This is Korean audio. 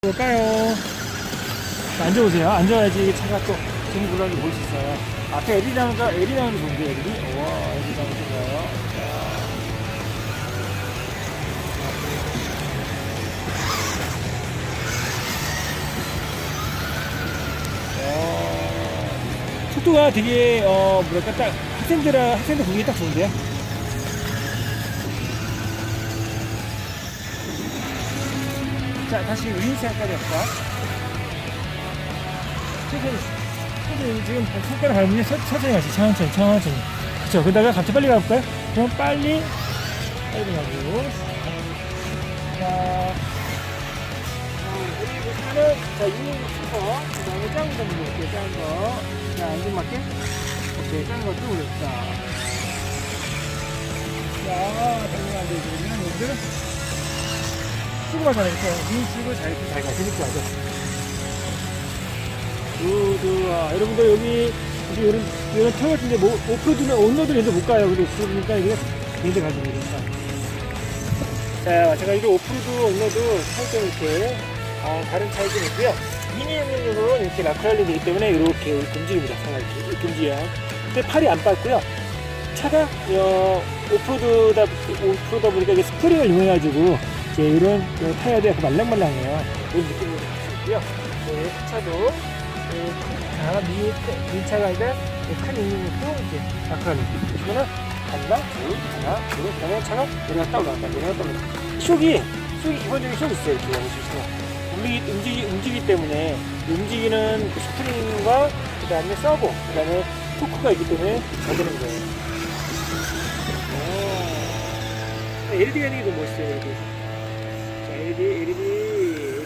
볼까요? 자, 앉아보세요. 앉아야지 차가 또 재미 굴러는 게볼 수 있어요. 앞에 LED 나오니까 LED 나오는 뭔데, LED? 우와, LED 나오는 거요. 어, 속도가 되게, 어, 뭐랄까, 딱, 학생들, 학생들 보기 딱 좋은데요? 자, 다시 윈스까지 할까? 천천히, 지금 손가락 밟으면 천- 천천히 가시, 천천히, 천천히. 그쵸, 그러다가 갑자기 빨리 가볼까요? 그럼 빨리, 빨리 가고. 자, 여기 보시면은, 자, 2인부터, 그 다음에 작은 거 올릴게요, 작은 거. 자, 안전 맞게. 오케이, 작은 거쭉 올렸다. 자, 당연히 안 여기들은 쓰고 가잖아요. 그래서 인식을 잘, 잘 가시니까 하죠. 그, 아, 여러분들 여기, 이제 이런, 이런 터 같은데, 뭐, 오프로드는 온로드는 이제 못 가요. 오프로드니까 이게 굉장히 가지고 이러니까. 자, 제가 이게 오프로드, 온로드 차이점 이렇게, 어, 다른 차이점이 있고요. 미니형용으로는 이렇게 라크랄리 되기 때문에 이렇게 금지입니다. 상하 이렇게 금지야. 근데 팔이 안 빠졌고요. 차가, 어, 오프로드다, 오프로드다 보니까 이게 스프링을 이용해가지고, 이 제 이런 그 타이어도 약간 말랑말랑해요. 이런 느낌을 받고요. 네, 차도 네, 자, 미, 미차가 네, 큰 인형도 이제 아크라리 보시면은 하나, 둘, 하나, 둘, 그다음에 차가 내려갔다 올라갔다 내려갔다 올라갔다. 쇽이 쇽이 기본적인 쇽이 있어요. 이렇게 보시면 움직이, 움직이, 움직이기 때문에 움직이는 그 스프링과 그 다음에 서버 그다음에 토크가 있기 때문에 잘 되는 거예요. 오. LED가 있는 멋있어요. 자, Eridi eridi.